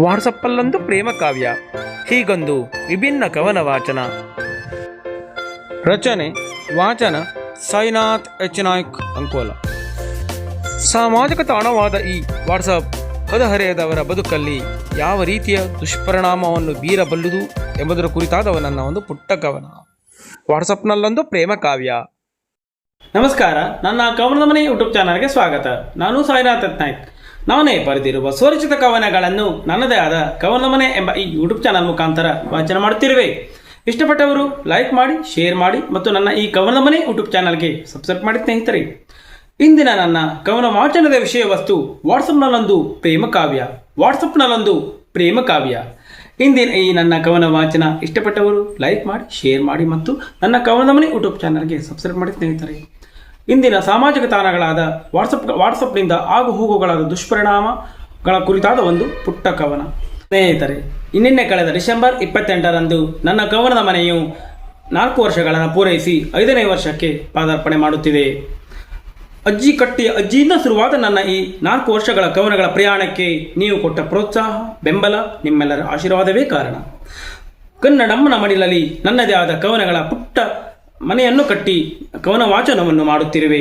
ವಾಟ್ಸಪ್ಪಲ್ಲೊಂದು ಪ್ರೇಮ ಕಾವ್ಯ. ಹೀಗೊಂದು ವಿಭಿನ್ನ ಕವನ ವಾಚನ ರಚನೆ, ವಾಚನ, ಸಾಯಿನಾಥ್ ಎಚ್. ನಾಯ್ಕ್ ಅಂಕೋಲ. ಸಾಮಾಜಿಕ ತಾಣವಾದ ಈ ವಾಟ್ಸಪ್ ಹದಹರೆಯದವರ ಬದುಕಲ್ಲಿ ಯಾವ ರೀತಿಯ ದುಷ್ಪರಿಣಾಮವನ್ನು ಬೀರಬಲ್ಲುದು ಎಂಬುದರ ಕುರಿತಾದ ನನ್ನ ಒಂದು ಪುಟ್ಟ ಕವನ. ವಾಟ್ಸಪ್ನಲ್ಲೊಂದು ಪ್ರೇಮ ಕಾವ್ಯ. ನಮಸ್ಕಾರ, ನನ್ನ ಕವನದ ಮನೆ ಯೂಟ್ಯೂಬ್ ಚಾನಲ್ಗೆ ಸ್ವಾಗತ. ನಾನು ಸಾಯಿನಾಥ್ ನಾಯ್ಕ್. ನಾನೇ ಬರೆದಿರುವ ಸ್ವರಚಿತ ಕವನಗಳನ್ನು ನನ್ನದೇ ಆದ ಕವನ ಮನೆ ಎಂಬ ಈ ಯೂಟ್ಯೂಬ್ ಚಾನಲ್ ಮುಖಾಂತರ ವಾಚನ ಮಾಡುತ್ತಿರುವೆ. ಇಷ್ಟಪಟ್ಟವರು ಲೈಕ್ ಮಾಡಿ ಶೇರ್ ಮಾಡಿ ಮತ್ತು ನನ್ನ ಈ ಕವನಮನೆ ಯೂಟ್ಯೂಬ್ ಚಾನಲ್ಗೆ ಸಬ್ಸ್ಕ್ರೈಬ್ ಮಾಡಿ ಸ್ನೇಹಿತರೆ. ಇಂದಿನ ನನ್ನ ಕವನ ವಾಚನದ ವಿಷಯ ವಸ್ತು ವಾಟ್ಸಪ್ನಲ್ಲೊಂದು ಪ್ರೇಮ ಕಾವ್ಯ, ವಾಟ್ಸಪ್ನಲ್ಲೊಂದು ಪ್ರೇಮ ಕಾವ್ಯ. ಇಂದಿನ ಈ ನನ್ನ ಕವನ ವಾಚನ ಇಷ್ಟಪಟ್ಟವರು ಲೈಕ್ ಮಾಡಿ ಶೇರ್ ಮಾಡಿ ಮತ್ತು ನನ್ನ ಕವನ ಮನೆ ಯೂಟ್ಯೂಬ್ ಚಾನಲ್ಗೆ ಸಬ್ಸ್ಕ್ರೈಬ್ ಮಾಡಿ ಸ್ನೇಹಿತರೆ. ಇಂದಿನ ಸಾಮಾಜಿಕ ತಾಣಗಳಾದ ವಾಟ್ಸಪ್, ವಾಟ್ಸಪ್ನಿಂದ ಆಗು ಹೋಗುಗಳ ದುಷ್ಪರಿಣಾಮಗಳ ಕುರಿತಾದ ಒಂದು ಪುಟ್ಟ ಕವನ. ಸ್ನೇಹಿತರೆ, ಇನ್ನೆನ್ನೆ ಕಳೆದ ಡಿಸೆಂಬರ್ ಇಪ್ಪತ್ತೆಂಟರಂದು ನನ್ನ ಕವನದ ಮನೆಯು ನಾಲ್ಕು ವರ್ಷಗಳನ್ನು ಪೂರೈಸಿ ಐದನೇ ವರ್ಷಕ್ಕೆ ಪಾದಾರ್ಪಣೆ ಮಾಡುತ್ತಿದೆ. ಅಜ್ಜಿ ಕಟ್ಟಿ ಅಜ್ಜಿಯಿಂದ ಶುರುವಾದ ನನ್ನ ಈ ನಾಲ್ಕು ವರ್ಷಗಳ ಕವನಗಳ ಪ್ರಯಾಣಕ್ಕೆ ನೀವು ಕೊಟ್ಟ ಪ್ರೋತ್ಸಾಹ, ಬೆಂಬಲ ನಿಮ್ಮೆಲ್ಲರ ಆಶೀರ್ವಾದವೇ ಕಾರಣ. ಕನ್ನಡಮ್ಮನ ಮಡಿಲಲ್ಲಿ ನನ್ನದೇ ಆದ ಕವನಗಳ ಪುಟ್ಟ ಮನೆಯನ್ನು ಕಟ್ಟಿ ಕವನ ವಾಚನವನ್ನು ಮಾಡುತ್ತಿರುವೆ.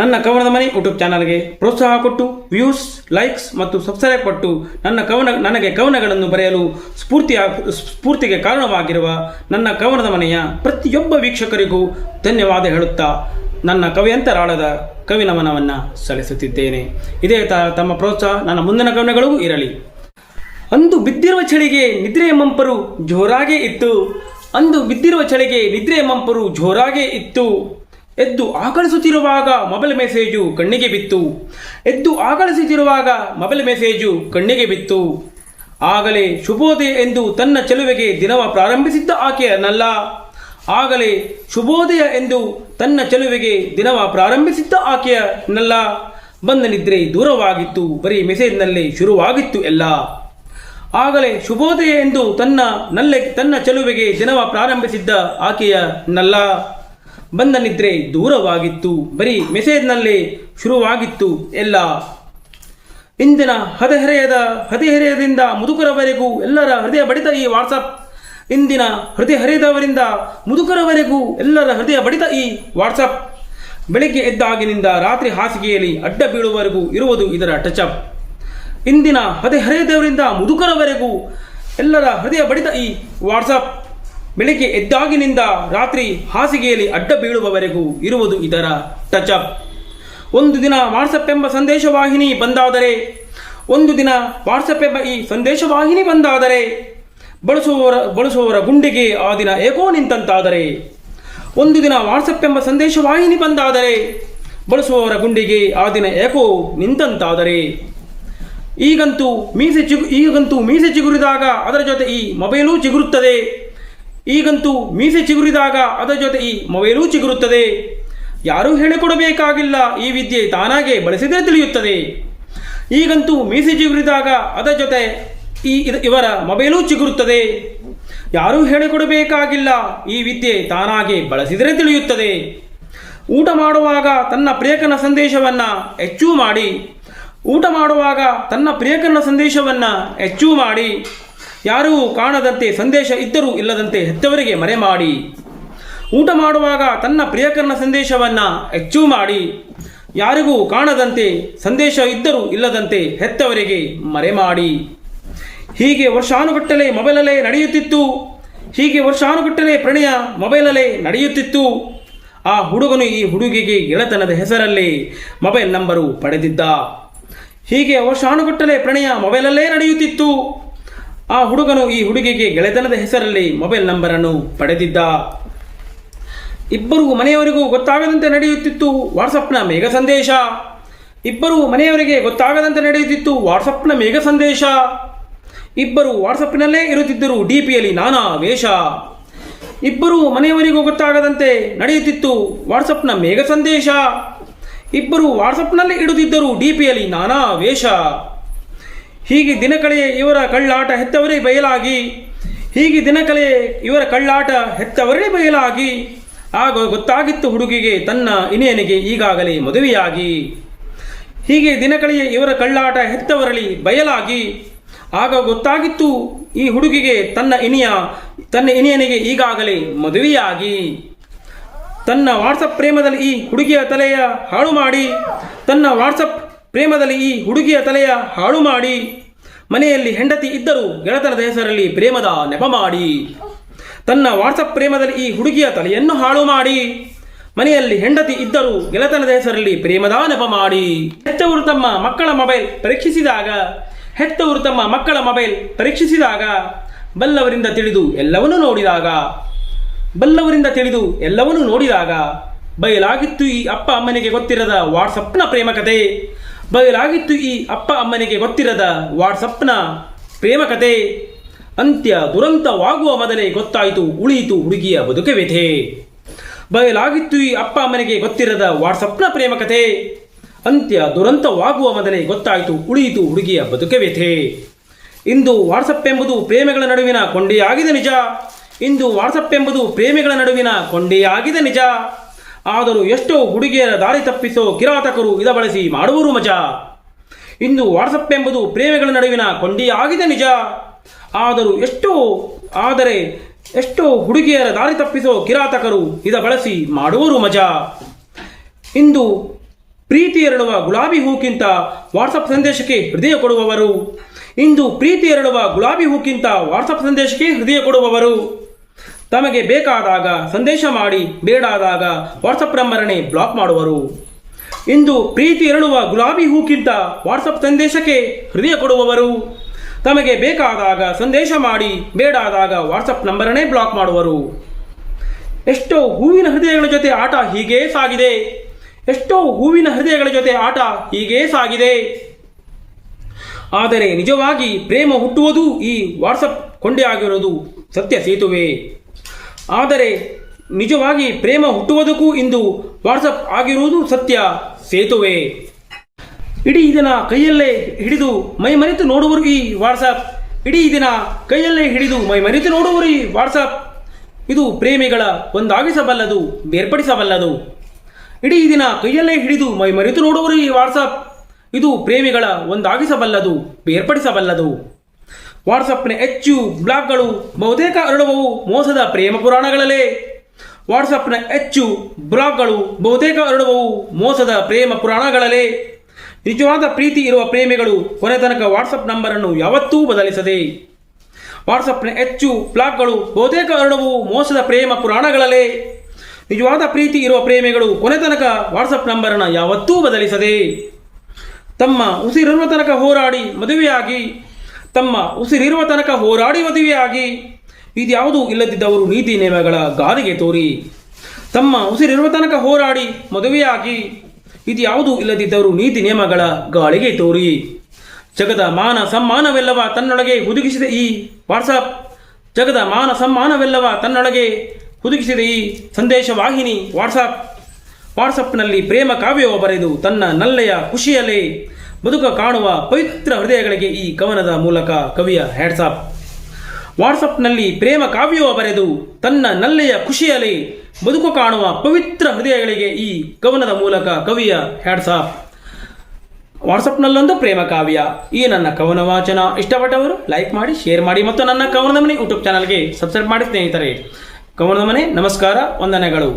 ನನ್ನ ಕವನದ ಮನೆ ಯೂಟ್ಯೂಬ್ ಚಾನಲ್ಗೆ ಪ್ರೋತ್ಸಾಹ ಕೊಟ್ಟು, ವ್ಯೂಸ್, ಲೈಕ್ಸ್ ಮತ್ತು ಸಬ್ಸ್ಕ್ರೈಬ್ ಕೊಟ್ಟು ನನ್ನ ಕವನ, ನನಗೆ ಕವನಗಳನ್ನು ಬರೆಯಲು ಸ್ಫೂರ್ತಿಯ ಸ್ಫೂರ್ತಿಗೆ ಕಾರಣವಾಗಿರುವ ನನ್ನ ಕವನದ ಮನೆಯ ಪ್ರತಿಯೊಬ್ಬ ವೀಕ್ಷಕರಿಗೂ ಧನ್ಯವಾದ ಹೇಳುತ್ತಾ ನನ್ನ ಕವಿಯಂತರಾಳದ ಕವಿ ನಮನವನ್ನು ಸಲ್ಲಿಸುತ್ತಿದ್ದೇನೆ. ಇದೇ ತಮ್ಮ ಪ್ರೋತ್ಸಾಹ ನನ್ನ ಮುಂದಿನ ಕವನಗಳಿಗೂ ಇರಲಿ. ಅಂದು ಬಿದ್ದಿರುವ ಚಳಿಗೆ ನಿದ್ರೆಯ ಮಂಪರು ಜೋರಾಗೇ ಇತ್ತು. ಅಂದು ಬಿದ್ದಿರುವ ಚಳಿಗೆ ನಿದ್ರೆ ಮಂಪರು ಜೋರಾಗೇ ಇತ್ತು. ಎದ್ದು ಆಕಳಿಸುತ್ತಿರುವಾಗ ಮೊಬೈಲ್ ಮೆಸೇಜು ಕಣ್ಣಿಗೆ ಬಿತ್ತು. ಎದ್ದು ಆಕಳಿಸುತ್ತಿರುವಾಗ ಮೊಬೈಲ್ ಮೆಸೇಜು ಕಣ್ಣಿಗೆ ಬಿತ್ತು. ಆಗಲೇ ಶುಭೋದಯ ಎಂದು ತನ್ನ ಚೆಲುವೆಗೆ ದಿನವ ಪ್ರಾರಂಭಿಸಿದ್ದ ಆಕೆಯನ್ನಲ್ಲ ಆಗಲೇ ಶುಭೋದಯ ಎಂದು ತನ್ನ ಚೆಲುವೆಗೆ ದಿನವ ಪ್ರಾರಂಭಿಸಿದ್ದ ಆಕೆಯನ್ನಲ್ಲ ಬಂದ ನಿದ್ರೆ ದೂರವಾಗಿತ್ತು. ಬರೀ ಮೆಸೇಜ್ನಲ್ಲೇ ಶುರುವಾಗಿತ್ತು ಎಲ್ಲ. ಆಗಲೇ ಶುಭೋದಯ ಎಂದು ತನ್ನ ನಲ್ಲೆ, ತನ್ನ ಚೆಲುವಿಗೆ ದಿನವ ಪ್ರಾರಂಭಿಸಿದ್ದ ಆಕೆಯ ನಲ್ಲ ಬಂದ ನಿದ್ರೆ ದೂರವಾಗಿತ್ತು. ಬರೀ ಮೆಸೇಜ್ನಲ್ಲೇ ಶುರುವಾಗಿತ್ತು ಎಲ್ಲ. ಇಂದಿನ ಹದಿಹರೆಯದ, ಹದಿಹರೆಯದಿಂದ ಮುದುಕರವರೆಗೂ ಎಲ್ಲರ ಹೃದಯ ಬಡಿತ ಈ ವಾಟ್ಸಪ್. ಇಂದಿನ ಹೃದಯ ಹರಿಯದವರಿಂದ ಮುದುಕರವರೆಗೂ ಎಲ್ಲರ ಹೃದಯ ಬಡಿತ ಈ ವಾಟ್ಸಪ್. ಬೆಳಿಗ್ಗೆ ಎದ್ದಾಗಿನಿಂದ ರಾತ್ರಿ ಹಾಸಿಗೆಯಲ್ಲಿ ಅಡ್ಡ ಬೀಳುವವರೆಗೂ ಇರುವುದು ಇದರ ಟಚಪ್ ಇಂದಿನ ಹದಿಹರೆಯದವರಿಂದ ಮುದುಕರವರೆಗೂ ಎಲ್ಲರ ಹೃದಯ ಬಡಿತ ಈ ವಾಟ್ಸಪ್ ಬೆಳಿಗ್ಗೆ ಎದ್ದಾಗಿನಿಂದ ರಾತ್ರಿ ಹಾಸಿಗೆಯಲ್ಲಿ ಅಡ್ಡ ಬೀಳುವವರೆಗೂ ಇರುವುದು ಇದರ ಟಚ್ ಅಪ್ ಒಂದು ದಿನ ವಾಟ್ಸಪ್ ಎಂಬ ಸಂದೇಶವಾಹಿನಿ ಬಂದಾದರೆ, ಒಂದು ದಿನ ವಾಟ್ಸಪ್ ಎಂಬ ಈ ಸಂದೇಶವಾಹಿನಿ ಬಂದಾದರೆ, ಬಳಸುವವರ ಬಳಸುವವರ ಗುಂಡಿಗೆ ಆ ದಿನ ಏಕೋ ನಿಂತಂತಾದರೆ, ಒಂದು ದಿನ ವಾಟ್ಸಪ್ ಎಂಬ ಸಂದೇಶವಾಹಿನಿ ಬಂದಾದರೆ, ಬಳಸುವವರ ಗುಂಡಿಗೆ ಆ ದಿನ ಏಕೋ ನಿಂತಂತಾದರೆ. ಈಗಂತೂ ಮೀಸೆ ಚಿಗು, ಈಗಂತೂ ಮೀಸೆ ಚಿಗುರಿದಾಗ ಅದರ ಜೊತೆ ಈ ಮೊಬೈಲೂ ಚಿಗುರುತ್ತದೆ. ಈಗಂತೂ ಮೀಸೆ ಚಿಗುರಿದಾಗ ಅದರ ಜೊತೆ ಈ ಮೊಬೈಲೂ ಚಿಗುರುತ್ತದೆ. ಯಾರೂ ಹೇಳಿಕೊಡಬೇಕಾಗಿಲ್ಲ, ಈ ವಿದ್ಯೆ ತಾನಾಗೆ ಬಳಸಿದರೆ ತಿಳಿಯುತ್ತದೆ. ಈಗಂತೂ ಮೀಸೆ ಚಿಗುರಿದಾಗ ಅದರ ಜೊತೆ ಈ ಇವರ ಮೊಬೈಲೂ ಚಿಗುರುತ್ತದೆ. ಯಾರೂ ಹೇಳಿಕೊಡಬೇಕಾಗಿಲ್ಲ, ಈ ವಿದ್ಯೆ ತಾನಾಗೆ ಬಳಸಿದರೆ ತಿಳಿಯುತ್ತದೆ. ಊಟ ಮಾಡುವಾಗ ತನ್ನ ಪ್ರಿಯಕನ ಸಂದೇಶವನ್ನು ಹೆಚ್ಚು ಮಾಡಿ. ಊಟ ಮಾಡುವಾಗ ತನ್ನ ಪ್ರಿಯಕರನ ಸಂದೇಶವನ್ನು ಹೆಚ್ಚು ಮಾಡಿ. ಯಾರೂ ಕಾಣದಂತೆ ಸಂದೇಶ ಇದ್ದರೂ ಇಲ್ಲದಂತೆ ಹೆತ್ತವರಿಗೆ ಮರೆ ಮಾಡಿ. ಊಟ ಮಾಡುವಾಗ ತನ್ನ ಪ್ರಿಯಕರನ ಸಂದೇಶವನ್ನು ಹೆಚ್ಚು ಮಾಡಿ. ಯಾರಿಗೂ ಕಾಣದಂತೆ ಸಂದೇಶ ಇದ್ದರೂ ಇಲ್ಲದಂತೆ ಹೆತ್ತವರಿಗೆ ಮರೆ ಮಾಡಿ. ಹೀಗೆ ವರ್ಷಾನುಗಟ್ಟಲೆ ಮೊಬೈಲಲ್ಲೇ ನಡೆಯುತ್ತಿತ್ತು. ಹೀಗೆ ವರ್ಷಾನುಗಟ್ಟಲೆ ಪ್ರಣಯ ಮೊಬೈಲಲ್ಲೇ ನಡೆಯುತ್ತಿತ್ತು. ಆ ಹುಡುಗನು ಈ ಹುಡುಗಿಗೆ ಗೆಳೆತನದ ಹೆಸರಲ್ಲಿ ಮೊಬೈಲ್ ನಂಬರು ಪಡೆದಿದ್ದ. ಹೀಗೆ ವರ್ಷಾನುಗಟ್ಟಲೆ ಪ್ರಣಯ ಮೊಬೈಲಲ್ಲೇ ನಡೆಯುತ್ತಿತ್ತು. ಆ ಹುಡುಗನು ಈ ಹುಡುಗಿಗೆ ಗೆಳೆತನದ ಹೆಸರಲ್ಲಿ ಮೊಬೈಲ್ ನಂಬರನ್ನು ಪಡೆದಿದ್ದ. ಇಬ್ಬರು ಮನೆಯವರಿಗೂ ಗೊತ್ತಾಗದಂತೆ ನಡೆಯುತ್ತಿತ್ತು ವಾಟ್ಸಪ್ನ ಮೇಘ ಸಂದೇಶ. ಇಬ್ಬರು ಮನೆಯವರಿಗೆ ಗೊತ್ತಾಗದಂತೆ ನಡೆಯುತ್ತಿತ್ತು ವಾಟ್ಸಪ್ನ ಮೇಘ ಸಂದೇಶ. ಇಬ್ಬರು ವಾಟ್ಸಪ್ನಲ್ಲೇ ಇರುತ್ತಿದ್ದರು ಡಿ ಪಿಯಲ್ಲಿ ನಾನಾ ವೇಷ. ಇಬ್ಬರು ಮನೆಯವರಿಗೂ ಗೊತ್ತಾಗದಂತೆ ನಡೆಯುತ್ತಿತ್ತು ವಾಟ್ಸಪ್ನ ಮೇಘ ಸಂದೇಶ. ಇಬ್ಬರು ವಾಟ್ಸಪ್ನಲ್ಲಿ ಇಡುತ್ತಿದ್ದರು. ಡಿಪಿಯಲ್ಲಿ ನಾನಾ ವೇಷ. ಹೀಗೆ ದಿನಕಳೆಯ ಇವರ ಕಳ್ಳಾಟ ಹೆತ್ತವರೇ ಬಯಲಾಗಿ, ಹೀಗೆ ದಿನಕಳೆಯ ಇವರ ಕಳ್ಳಾಟ ಹೆತ್ತವರೇ ಬಯಲಾಗಿ, ಆಗ ಗೊತ್ತಾಗಿತ್ತು ಹುಡುಗಿಗೆ ತನ್ನ ಇನಿಯನಿಗೆ ಈಗಾಗಲೇ ಮದುವೆಯಾಗಿ. ಹೀಗೆ ದಿನಕಳೆಯ ಇವರ ಕಳ್ಳಾಟ ಹೆತ್ತವರಲಿ ಬಯಲಾಗಿ, ಆಗ ಗೊತ್ತಾಗಿತ್ತು ಈ ಹುಡುಗಿಗೆ ತನ್ನ ಇನಿಯ, ತನ್ನ ಇನಿಯನಿಗೆ ಈಗಾಗಲೇ ಮದುವೆಯಾಗಿ. ತನ್ನ ವಾಟ್ಸಪ್ ಪ್ರೇಮದಲ್ಲಿ ಈ ಹುಡುಗಿಯ ತಲೆಯ ಹಾಳು ಮಾಡಿ. ತನ್ನ ವಾಟ್ಸಪ್ ಪ್ರೇಮದಲ್ಲಿ ಈ ಹುಡುಗಿಯ ತಲೆಯ ಹಾಳು ಮಾಡಿ. ಮನೆಯಲ್ಲಿ ಹೆಂಡತಿ ಇದ್ದರೂ ಗೆಳತನದ ಹೆಸರಲ್ಲಿ ಪ್ರೇಮದ ನೆಪ ಮಾಡಿ. ತನ್ನ ವಾಟ್ಸಪ್ ಪ್ರೇಮದಲ್ಲಿ ಈ ಹುಡುಗಿಯ ತಲೆಯನ್ನು ಹಾಳು ಮಾಡಿ. ಮನೆಯಲ್ಲಿ ಹೆಂಡತಿ ಇದ್ದರೂ ಗೆಳತನದ ಹೆಸರಲ್ಲಿ ಪ್ರೇಮದ ನೆಪ ಮಾಡಿ. ಹೆತ್ತವರು ತಮ್ಮ ಮಕ್ಕಳ ಮೊಬೈಲ್ ಪರೀಕ್ಷಿಸಿದಾಗ, ಹೆತ್ತವರು ತಮ್ಮ ಮಕ್ಕಳ ಮೊಬೈಲ್ ಪರೀಕ್ಷಿಸಿದಾಗ, ಬಲ್ಲವರಿಂದ ತಿಳಿದು ಎಲ್ಲವನ್ನೂ ನೋಡಿದಾಗ ಬಲ್ಲವರಿಂದ ತಿಳಿದು ಎಲ್ಲವನ್ನೂ ನೋಡಿದಾಗ, ಬಯಲಾಗಿತ್ತು ಈ ಅಪ್ಪ ಅಮ್ಮನಿಗೆ ಗೊತ್ತಿರದ ವಾಟ್ಸಪ್ನ ಪ್ರೇಮಕತೆ ಬಯಲಾಗಿತ್ತು ಈ ಅಪ್ಪ ಅಮ್ಮನಿಗೆ ಗೊತ್ತಿರದ ವಾಟ್ಸಪ್ನ ಪ್ರೇಮಕತೆ ಅಂತ್ಯ ದುರಂತವಾಗುವ ಮೊದಲೇ ಗೊತ್ತಾಯಿತು, ಉಳಿಯಿತು ಹುಡುಗಿಯ ಬದುಕೆ ವ್ಯಥೆ. ಬಯಲಾಗಿತ್ತು ಈ ಅಪ್ಪ ಅಮ್ಮನಿಗೆ ಗೊತ್ತಿರದ ವಾಟ್ಸಪ್ನ ಪ್ರೇಮಕತೆ ಅಂತ್ಯ ದುರಂತವಾಗುವ ಮೊದಲೇ ಗೊತ್ತಾಯಿತು, ಉಳಿಯಿತು ಹುಡುಗಿಯ ಬದುಕೆ ವ್ಯಥೆ. ಇಂದು ವಾಟ್ಸಪ್ ಎಂಬುದು ಪ್ರೇಮಗಳ ನಡುವಿನ ಕೊಂಡಿಯಾಗಿದೆ ನಿಜ. ಇಂದು ವಾಟ್ಸಪ್ ಎಂಬುದು ಪ್ರೇಮಿಗಳ ನಡುವಿನ ಕೊಂಡೆಯಾಗಿದೆ ನಿಜ. ಆದರೂ ಎಷ್ಟೋ ಹುಡುಗಿಯರ ದಾರಿ ತಪ್ಪಿಸೋ ಕಿರಾತಕರು ಇದ ಬಳಸಿ ಮಾಡುವರು ಮಜಾ. ಇಂದು ವಾಟ್ಸಪ್ ಎಂಬುದು ಪ್ರೇಮಿಗಳ ನಡುವಿನ ಕೊಂಡಿಯಾಗಿದೆ ನಿಜ. ಆದರೂ ಎಷ್ಟೋ, ಆದರೆ ಎಷ್ಟೋ ಹುಡುಗಿಯರ ದಾರಿ ತಪ್ಪಿಸೋ ಕಿರಾತಕರು ಇದ ಬಳಸಿ ಮಾಡುವರು ಮಜಾ. ಇಂದು ಪ್ರೀತಿ ಎರಡುವ ಗುಲಾಬಿ ಹೂಕ್ಕಿಂತ ವಾಟ್ಸಪ್ ಸಂದೇಶಕ್ಕೆ ಹೃದಯ ಕೊಡುವವರು. ಇಂದು ಪ್ರೀತಿ ಎರಡುವ ಗುಲಾಬಿ ಹೂಕ್ಕಿಂತ ವಾಟ್ಸಪ್ ಸಂದೇಶಕ್ಕೆ ಹೃದಯ ಕೊಡುವವರು. ತಮಗೆ ಬೇಕಾದಾಗ ಸಂದೇಶ ಮಾಡಿ ಬೇಡಾದಾಗ ವಾಟ್ಸಪ್ ನಂಬರನ್ನೇ ಬ್ಲಾಕ್ ಮಾಡುವರು. ಇಂದು ಪ್ರೀತಿ ಎರಳುವ ಗುಲಾಬಿ ಹೂಕಿದ್ದ ವಾಟ್ಸಪ್ ಸಂದೇಶಕ್ಕೆ ಹೃದಯ ಕೊಡುವವರು. ತಮಗೆ ಬೇಕಾದಾಗ ಸಂದೇಶ ಮಾಡಿ ಬೇಡಾದಾಗ ವಾಟ್ಸಪ್ ನಂಬರನ್ನೇ ಬ್ಲಾಕ್ ಮಾಡುವರು. ಎಷ್ಟೋ ಹೂವಿನ ಹೃದಯಗಳ ಜೊತೆ ಆಟ ಹೀಗೇ ಸಾಗಿದೆ. ಎಷ್ಟೋ ಹೂವಿನ ಹೃದಯಗಳ ಜೊತೆ ಆಟ ಹೀಗೇ ಸಾಗಿದೆ. ಆದರೆ ನಿಜವಾಗಿ ಪ್ರೇಮ ಹುಟ್ಟುವುದು ಈ ವಾಟ್ಸಪ್ ಕೊಂಡೆ ಆಗಿರೋದು ಸತ್ಯ ಸೇತುವೆ. ಆದರೆ ನಿಜವಾಗಿ ಪ್ರೇಮ ಹುಟ್ಟುವುದಕ್ಕೂ ಇಂದು ವಾಟ್ಸಪ್ ಆಗಿರುವುದು ಸತ್ಯ, ಸೇತುವೆ. ಇಡೀ ದಿನ ಕೈಯಲ್ಲೇ ಹಿಡಿದು ಮೈ ಮರೆತು ನೋಡುವರು ಈ ವಾಟ್ಸಪ್. ಇಡೀ ದಿನ ಕೈಯಲ್ಲೇ ಹಿಡಿದು ಮೈ ಮರೆತು ನೋಡುವರು ಈ ವಾಟ್ಸಪ್. ಇದು ಪ್ರೇಮಿಗಳ ಒಂದಾಗಿಸಬಲ್ಲದು, ಬೇರ್ಪಡಿಸಬಲ್ಲದು. ಇಡೀ ದಿನ ಕೈಯಲ್ಲೇ ಹಿಡಿದು ಮೈ ಮರೆತು ನೋಡುವರು ಈ ವಾಟ್ಸಪ್. ಇದು ಪ್ರೇಮಿಗಳ ಒಂದಾಗಿಸಬಲ್ಲದು, ಬೇರ್ಪಡಿಸಬಲ್ಲದು. ವಾಟ್ಸಪ್ನ ಹೆಚ್ಚು ಬ್ಲಾಗ್ಗಳು ಬಹುತೇಕ ಹರಡುವವು ಮೋಸದ ಪ್ರೇಮ ಪುರಾಣಗಳಲ್ಲೇ. ವಾಟ್ಸಪ್ನ ಹೆಚ್ಚು ಬ್ಲಾಗ್ಗಳು ಬಹುತೇಕ ಹರಡುವವು ಮೋಸದ ಪ್ರೇಮ ಪುರಾಣಗಳಲ್ಲೇ. ನಿಜವಾದ ಪ್ರೀತಿ ಇರುವ ಪ್ರೇಮಿಗಳು ಕೊನೆ ತನಕ ವಾಟ್ಸಪ್ ನಂಬರನ್ನು ಯಾವತ್ತೂ ಬದಲಿಸದೆ. ವಾಟ್ಸಪ್ನ ಹೆಚ್ಚು ಬ್ಲಾಗ್ಗಳು ಬಹುತೇಕ ಹರಡುವವು ಮೋಸದ ಪ್ರೇಮ ಪುರಾಣಗಳಲ್ಲೇ. ನಿಜವಾದ ಪ್ರೀತಿ ಇರುವ ಪ್ರೇಮಿಗಳು ಕೊನೆ ತನಕ ವಾಟ್ಸಪ್ ನಂಬರನ್ನು ಯಾವತ್ತೂ ಬದಲಿಸದೆ. ತಮ್ಮ ಉಸಿರಿರುವ ತನಕ ಹೋರಾಡಿ ಮದುವೆಯಾಗಿ ತಮ್ಮ ಉಸಿರಿರುವ ತನಕ ಹೋರಾಡಿ ಮದುವೆಯಾಗಿ ಇದ್ಯಾವುದೂ ಇಲ್ಲದಿದ್ದವರು ನೀತಿ ನಿಯಮಗಳ ಗಾಳಿಗೆ ತೋರಿ. ತಮ್ಮ ಉಸಿರಿರುವ ತನಕ ಹೋರಾಡಿ ಮದುವೆಯಾಗಿ, ಇದ್ಯಾವುದೂ ಇಲ್ಲದಿದ್ದವರು ನೀತಿ ನಿಯಮಗಳ ಗಾಳಿಗೆ ತೋರಿ. ಜಗದ ಮಾನ ಸಮ್ಮಾನವೆಲ್ಲವ ತನ್ನೊಳಗೆ ಹುದುಗಿಸಿದ ಈ ವಾಟ್ಸಪ್. ಜಗದ ಮಾನ ಸಮ್ಮಾನವೆಲ್ಲವ ತನ್ನೊಳಗೆ ಹುದುಗಿಸಿದ ಈ ಸಂದೇಶ ವಾಹಿನಿ ವಾಟ್ಸಪ್. ವಾಟ್ಸಪ್ನಲ್ಲಿ ಪ್ರೇಮ ಕಾವ್ಯವ ಬರೆದು ತನ್ನ ನಲ್ಲೆಯ ಖುಷಿಯಲ್ಲೇ ಬದುಕ ಕಾಣುವ ಪವಿತ್ರ ಹೃದಯಗಳಿಗೆ ಈ ಕವನದ ಮೂಲಕ ಕವಿಯ ಹ್ಯಾಟ್ಸಾಪ್ ವಾಟ್ಸಪ್ನಲ್ಲಿ ಪ್ರೇಮ ಕಾವ್ಯವ ಬರೆದು ತನ್ನ ನಲ್ಲೆಯ ಖುಷಿಯಲ್ಲಿ ಬದುಕು ಕಾಣುವ ಪವಿತ್ರ ಹೃದಯಗಳಿಗೆ ಈ ಕವನದ ಮೂಲಕ ಕವಿಯ ಹ್ಯಾಟ್ಸಾಪ್ ವಾಟ್ಸಪ್ನಲ್ಲೊಂದು ಪ್ರೇಮ ಕಾವ್ಯ. ಈ ನನ್ನ ಕವನ ವಾಚನ ಇಷ್ಟಪಟ್ಟವರು ಲೈಕ್ ಮಾಡಿ ಶೇರ್ ಮಾಡಿ ಮತ್ತು ನನ್ನ ಕವನದ ಮನೆ ಯೂಟ್ಯೂಬ್ ಚಾನಲ್ಗೆ ಸಬ್ಸ್ಕ್ರೈಬ್ ಮಾಡಿ ಸ್ನೇಹಿತರೆ. ಕವನದ ಮನೆ ನಮಸ್ಕಾರ, ವಂದನೆಗಳು.